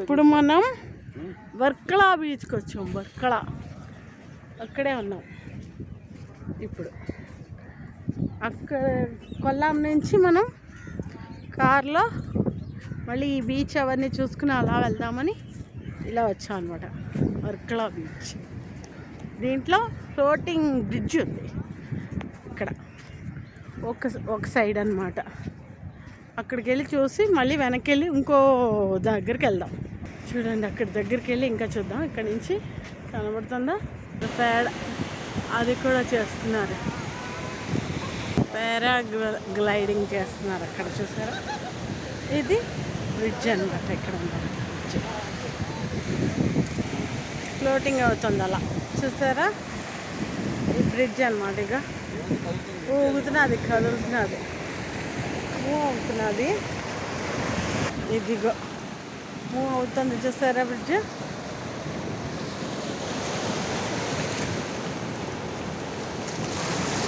ఇప్పుడు మనం వర్కళా బీచ్కి వచ్చాం వర్కలా. అక్కడే ఉన్నాం. ఇప్పుడు అక్కడ కొల్లాం నుంచి మనం కార్లో మళ్ళీ ఈ బీచ్ అవన్నీ చూసుకుని అలా వెళ్దామని ఇలా వచ్చాం అనమాట వర్కళా బీచ్. దీంట్లో ఫ్లోటింగ్ బ్రిడ్జ్ ఉంది. ఇక్కడ ఒక ఒక సైడ్ అన్నమాట. అక్కడికి వెళ్ళి చూసి మళ్ళీ వెనక్కి వెళ్ళి ఇంకో దగ్గరికి వెళ్దాం. చూడండి అక్కడి దగ్గరికి వెళ్ళి ఇంకా చూద్దాం. ఇక్కడ నుంచి కనబడుతుందా? పేడ. అది కూడా చేస్తున్నారు. పేరా గ్లైడింగ్ చేస్తున్నారు అక్కడ చూసారా? ఇది బ్రిడ్జ్ అనమాట ఇక్కడ ఉంది బ్రిడ్జ్. ఫ్లోటింగ్ అవుతుంది అలా. చూసారా? ఈ బ్రిడ్జ్ అనమాట ఇక. ఊగుతున్నది కదులుతున్నది. మూవ్ అవుతున్నది. ఇదిగో మూవ్ అవుతుంది చూసారా బ్రిడ్జ్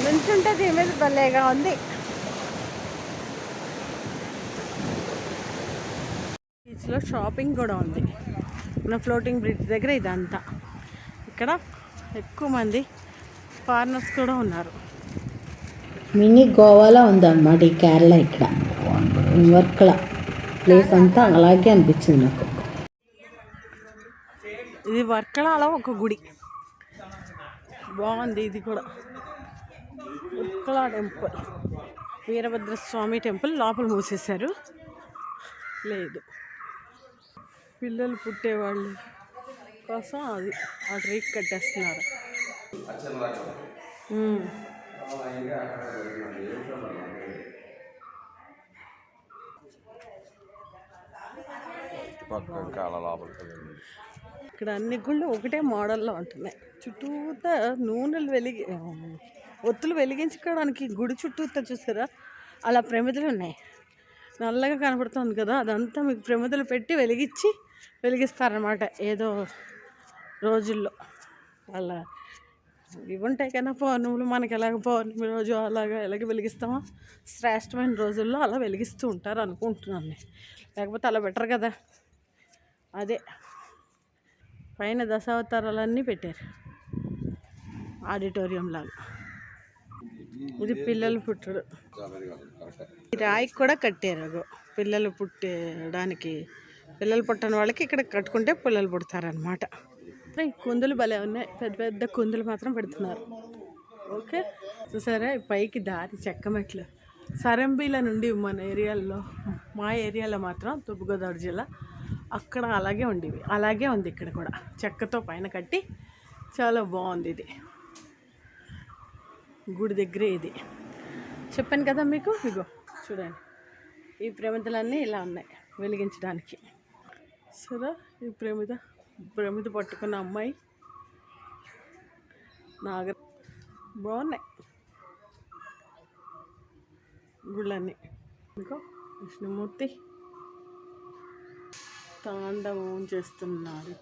నుంచుంటే దీని మీద భలేగా ఉంది. బీచ్లో షాపింగ్ కూడా ఉంది. మన ఫ్లోటింగ్ బ్రిడ్జ్ దగ్గర ఇదంతా. ఇక్కడ ఎక్కువ మంది ఫారినర్స్ కూడా ఉన్నారు. మినీ గోవాలో ఉందన్నమాట ఈ కేరళ ఇక్కడ. వర్కల ప్లేస్ అంతా అలాగే అనిపించింది నాకు. ఇది వర్కళలో ఒక గుడి. బాగుంది ఇది కూడా. వర్కళ టెంపుల్. వీరభద్ర స్వామి టెంపుల్ లోపల మూసేశారు. లేదు. పిల్లలు పుట్టేవాళ్ళు కోసం అది ఆ ట్రీక్ కట్టేస్తున్నారు. ఉమ్. పక్క లోపలికి ఇక్కడ అన్ని గుళ్ళు ఒకటే మోడల్లో ఉంటున్నాయి. చుట్టూతా నూనెలు వెలిగి ఒత్తులు వెలిగించుకోవడానికి గుడి చుట్టూతా చూసారా? అలా ప్రమిదలు ఉన్నాయి. నల్లగా కనపడుతుంది కదా అదంతా మీకు ప్రమిదలు పెట్టి వెలిగించి వెలిగిస్తారనమాట ఏదో రోజుల్లో. వాళ్ళ ఇవి ఉంటాయి కదా పౌర్ణములు మనకి ఎలాగ పౌర్ణమి రోజు అలాగా ఎలాగ వెలిగిస్తామో శ్రేష్టమైన రోజుల్లో అలా వెలిగిస్తూ ఉంటారు అనుకుంటున్నాను నేను. లేకపోతే అలా బెటర్ కదా. అదే. పైన దశావతారాలన్నీ పెట్టారు. ఆడిటోరియం లాగా. ఇది పిల్లలు పుట్టడు. ఈ రాయికి కూడా కట్టారు అగో. పిల్లలు పుట్టడానికి పిల్లలు పుట్టని వాళ్ళకి ఇక్కడ కట్టుకుంటే పిల్లలు పుడతారనమాట ఈ కుందులు భలే ఉన్నాయి. పెద్ద పెద్ద కుందులు మాత్రం పెడుతున్నారు. ఓకే? చూసారా? పైకి దారి చెక్క మెట్లు. సరంబీల నుండి మన ఏరియాలో మా ఏరియాలో మాత్రం తూర్పుగోదావరి జిల్లా అక్కడ అలాగే ఉండేవి. అలాగే ఉంది ఇక్కడ కూడా. చెక్కతో పైన కట్టి చాలా బాగుంది ఇది. గుడి దగ్గరే ఇది. చెప్పాను కదా మీకు? ఇగో చూడండి. ఈ ప్రమిదలన్నీ ఇలా ఉన్నాయి వెలిగించడానికి. సరే ఈ ప్రమిద ప్రమిద పట్టుకున్న అమ్మాయి? నాగ బాగున్నాయి. గుళ్ళన్నీ. ఇంకా విష్ణుమూర్తి. తాండవం చేస్తున్నారు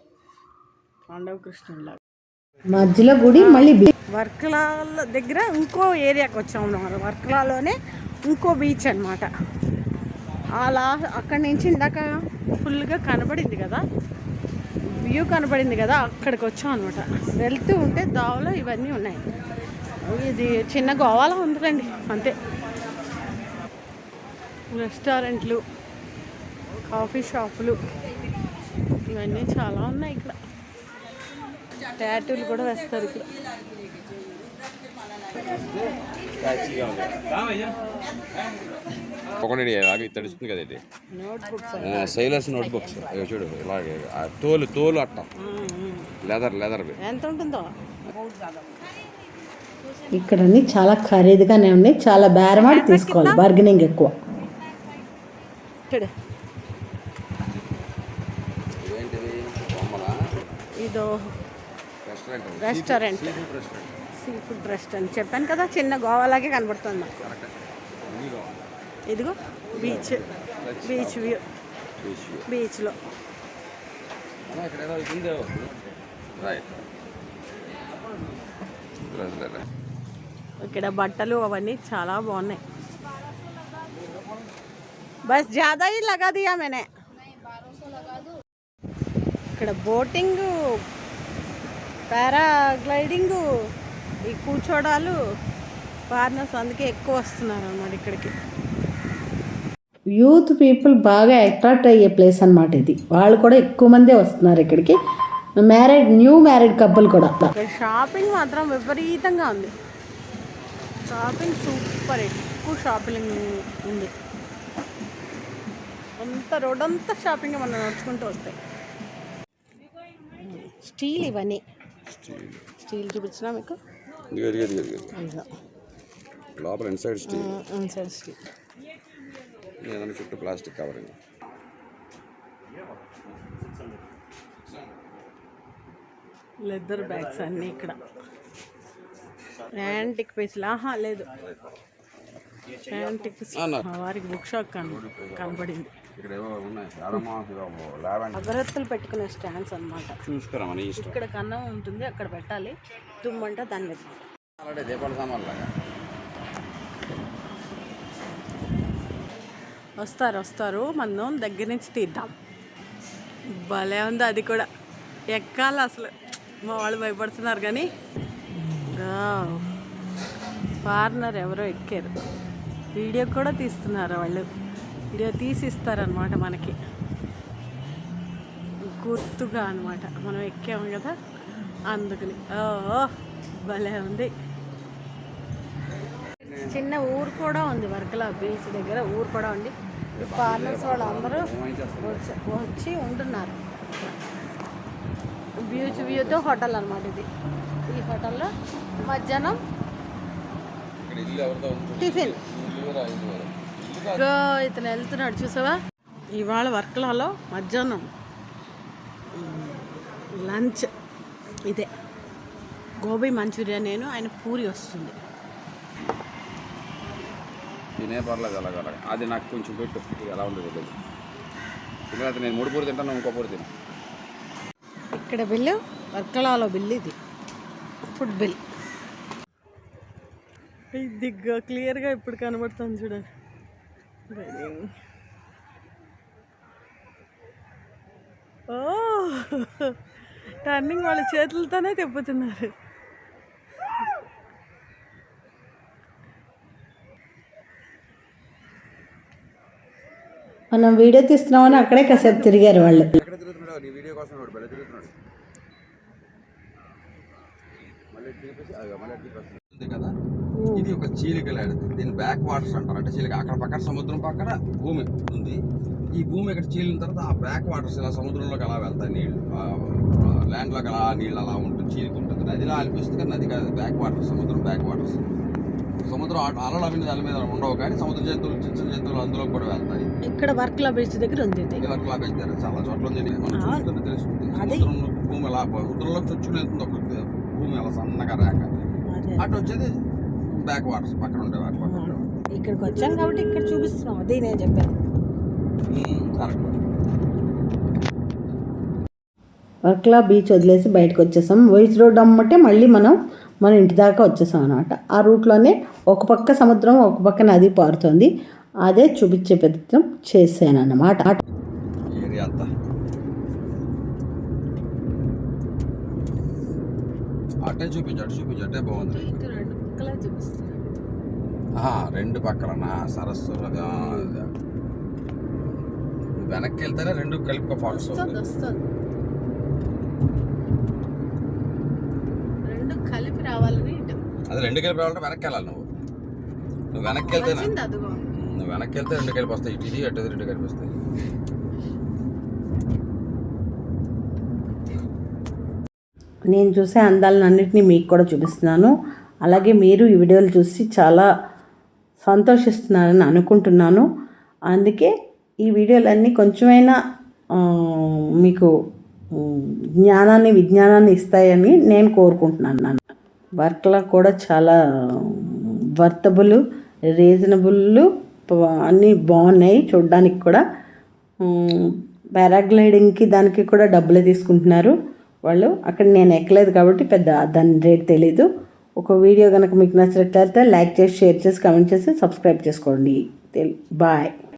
తాండవ కృష్ణులాగా మధ్యలో గుడి మళ్ళీ వర్కలాల దగ్గర ఇంకో ఏరియాకి వచ్చాము మనం వర్కలాలోనే ఇంకో బీచ్ అనమాట అలా అక్కడి నుంచి ఇందాక ఫుల్గా కనబడింది కదా? వ్యూ కనబడింది కదా అక్కడికి వచ్చాం అనమాట వెళ్తూ ఉంటే దావలో ఇవన్నీ ఉన్నాయి. ఇది చిన్న గోవాలో ఉందిలేండి అంతే. రెస్టారెంట్లు కాఫీ షాపులు ఇవన్నీ చాలా ఉన్నాయి ఇక్కడ. ట్యాటూలు కూడా వేస్తారు ఇక్కడ. ఒకటి కదా ఇది. నోట్ బుక్స్ సైలర్స్ నోట్ బుక్స్ చూడు ఇలాగే ఆ తోలు తోలు అట్ట. లెదర్ లెదర్వి ఎంత ఉంటుందో? ఇక్కడ అన్ని చాలా ఖరీదుగానే ఉన్నాయి. చాలా బేరమాడి తీసుకోవాలి బార్గెనింగ్ ఎక్కువ. చూడు. ఏంటిది బొమ్మల? ఇదో రెస్టారెంట్ సీ ఫుడ్ రెస్టారెంట్ చెప్పాను కదా చిన్న గోవాలాగే కనబడుతుంది. కావాలి ఇదిగో బీచ్ బీచ్ వ్యూ బీచ్లో ఇక్కడ బట్టలు అవన్నీ చాలా బాగున్నాయి. బస్ జాదా ఈ మేనే ఇక్కడ బోటింగ్ పారాగ్లైడింగ్ ఈ కూర్చోడాలు ఫార్నర్స్ అందుకే ఎక్కువ వస్తున్నారు అన్నమాట ఇక్కడికి. యూత్ పీపుల్ బాగా అట్రాక్ట్ అయ్యే ప్లేస్ అన్నమాట ఇది. వాళ్ళు కూడా ఎక్కువ మందే వస్తున్నారు ఇక్కడికి. మ్యారీడ్ న్యూ మ్యారీడ్ కపుల్ కూడా. షాపింగ్ మాత్రం విపరీతంగా ఉంది. షాపింగ్ సూపర్ ఎక్కువ షాపింగ్ ఉంది. అంత రోడ్ అంతా షాపింగ్ మనం నడుచుకుంటూ వస్తాయి. స్టీల్ ఇవన్నీ. స్టీల్ చూపించినా మీకు. లోపల ఇన్సైడ్ స్టీల్ ఇన్సైడ్ స్టీల్ ఏదైనా చుట్టూ ప్లాస్టిక్ కవరింగ్. లెదర్ బ్యాగ్స్ అన్నీ ఇక్కడ. యాంటిక్ పీసులు ఆహా లేదు. యాంటిక్. వారికి బుక్ షాప్ కన కనబడింది. అగరత్తులు పెట్టుకునే స్టాండ్స్ ఇష్టం ఇక్కడ కన్నం ఉంటుంది అక్కడ పెట్టాలి. తుమ్మంటే దాని మీద దీపావళి సామాన్లు లాగా వస్తారు వస్తారు. మనం దగ్గర నుంచి తీద్దాం. భలే ఉంది అది కూడా. ఎక్కాలి అసలు. మా వాళ్ళు భయపడుతున్నారు కానీ. ఫారినర్ ఎవరో ఎక్కారు. వీడియో కూడా తీస్తున్నారు వాళ్ళు. వీడియో తీసిస్తారనమాట మనకి. గుర్తుగా అనమాట మనం ఎక్కాము కదా. అందుకని. ఓ భలే ఉంది. చిన్న ఊరు కూడా ఉంది వర్కలా బీచ్ దగ్గర. ఊరు కూడా ఉంది. ఫారినర్స్ వాళ్ళు అందరూ వచ్చి ఉంటున్నారు. బీచ్ వ్యూతో హోటల్ అనమాట ఇది. ఈ హోటల్లో మధ్యాహ్నం టిఫిన్. ఇతను వెళ్తున్నాడు చూసావా? ఇవాళ వర్క్లలో మధ్యాహ్నం లంచ్ ఇదే. గోబీ మంచూరియా నేను ఆయన పూరి వస్తుంది. తినే పర్లేదు అలాగ అలాగ అది నాకు కొంచెం పెట్టు. ఇది ఎలా ఉండదు తెలియదు. ఎందుకంటే నేను మూడు పూరి తింటాను ఇంకో పూరి తిను ఇక్కడ బిల్లు వర్కలాలో బిల్లు ఇది. Food bill. ఇది క్లియర్గా ఇప్పుడు కనబడుతుంది చూడండి ఓ టర్నింగ్ వాళ్ళ చేతులతోనే తిప్పుతున్నారు. మనం వీడియో తీస్తున్నామని అక్కడే కాసేపు తిరిగారు వాళ్ళు. ఇది ఒక చీలిక లాంటిది. దీని బ్యాక్ వాటర్స్ అంటారు. అంటే చీలిక. అక్కడ పక్కన సముద్రం పక్కన భూమి ఉంది. ఈ భూమి ఇక్కడ చీలిన తర్వాత ఆ బ్యాక్ వాటర్స్ ఇలా సముద్రంలోకి అలా వెళ్తాయి. నీళ్ళు ల్యాండ్లోకి అలా నీళ్ళు అలా ఉంటుంది. చీలిక ఉంటుంది. నదిలా అనిపిస్తుంది కానీ నది కాదు. బ్యాక్ వాటర్ సముద్రం బ్యాక్ వాటర్స్ సముద్రం అలలు అవి దాని మీద ఉండవు కానీ సముద్ర జంతువులు చిన్న చిన్న జంతువులు అందులో కూడా వెళ్తాయి. ఇక్కడ వర్క్లా బీచ్ దగ్గర ఉంది ఇలా క్లాక్ పెంచారు చాలా చోట్ల ఉంది. మనం. చూస్తుంటే తెలుస్తుంది. భూమి అలా సముద్రంలో చొచ్చులు వెళ్తుంది ఒక భూమి అలా సన్నగా అదే. అటు వచ్చేది బ్యాక్ వాటర్స్ పక్కన ఉండే బ్యాక్ వాటర్ ఇక్కడికి వచ్చాం కాబట్టి ఇక్కడ చూపిస్తున్నాం. అదే నేను చెప్పాను కరెక్ట్. వర్క్లా బీచ్ వదిలేసి బయటకు వచ్చేసాం. వైస్ రోడ్ అమ్మటే మళ్ళీ మనం మన ఇంటి దాకా వచ్చేసాం అనమాట ఆ రూట్లోనే ఒక పక్క సముద్రం ఒక పక్క నది పారుతుంది. అదే చూపించే ప్రయత్నం చేశాను అన్నమాట ఏరియా అంతా. అటే చూపించు అటు చూపించు అటే బాగుంది. రెండు పక్కలనా? సరస్సు. వెనక్కి వెళ్తేనే రెండు కలిపి ఫాల్స్ వస్తుంది వస్తుంది రెండు కలిపి రావాలని ఇటు అది రెండు కలిపి రావాలంటే వెనక్కి వెళ్ళాలి నువ్వు. నువ్వు వెనక్కి అదిగో. నువ్వు వెనక్కి వెళ్తే రెండు కలిపి వస్తాయి. ఇటు ఇది అటు రెండు కలిపి వస్తాయి. నేను చూసే అందాలను అన్నింటినీ మీకు కూడా చూపిస్తున్నాను. అలాగే మీరు ఈ వీడియోలు చూసి చాలా సంతోషిస్తున్నారని అనుకుంటున్నాను. అందుకే ఈ వీడియోలన్నీ కొంచెమైనా మీకు జ్ఞానాన్ని విజ్ఞానాన్ని ఇస్తాయని నేను కోరుకుంటున్నాను. వర్క్లో కూడా చాలా వర్తబుల్ రీజనబుల్ అన్నీ బాగున్నాయి చూడడానికి కూడా. పారాగ్లైడింగ్కి దానికి కూడా డబ్బులే తీసుకుంటున్నారు వాళ్ళు. అక్కడ నేను ఎక్కలేదు కాబట్టి పెద్ద దాని రేట్ తెలీదు. ఒక వీడియో కనుక మీకు నచ్చినట్లయితే లైక్ చేసి షేర్ చేసి కామెంట్ చేసి సబ్స్క్రైబ్ చేసుకోండి. బాయ్.